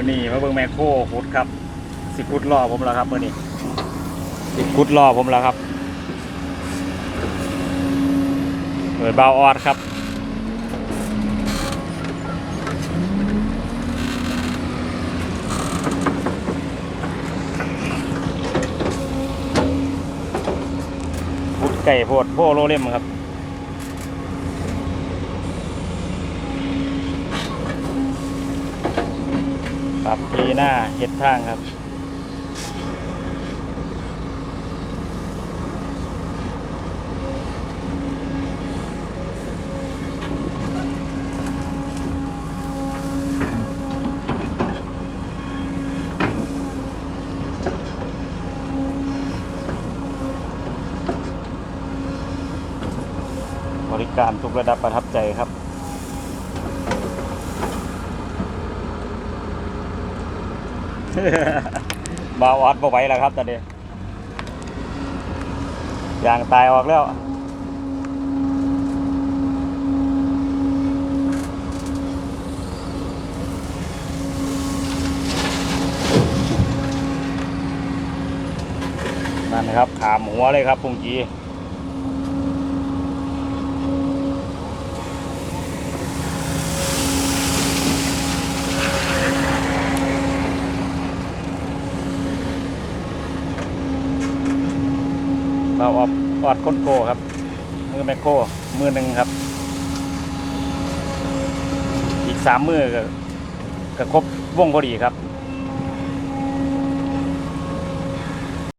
มื่อนี้มาเบิ่งแมคโครขุดครับสิขุดรอผมแล้วครับมื่อนี้สิขุดรอผมแล้วครับเปิดเบาออดครับขุดไก่โพดโพโลเล่มครับ รับทีหน้าเห็ดทางครับบริการทุกระดับประทับใจครับ บาวออดบ่ไหวแล้วครับตอนนี้ยางตายออกแล้วนั่นนะครับขามหัวเลยครับพุงจี เราออกออดค้นโกครับ มือแมคโครมือหนึ่งครับ อีกสามมือก็ครบวงพอดีครับ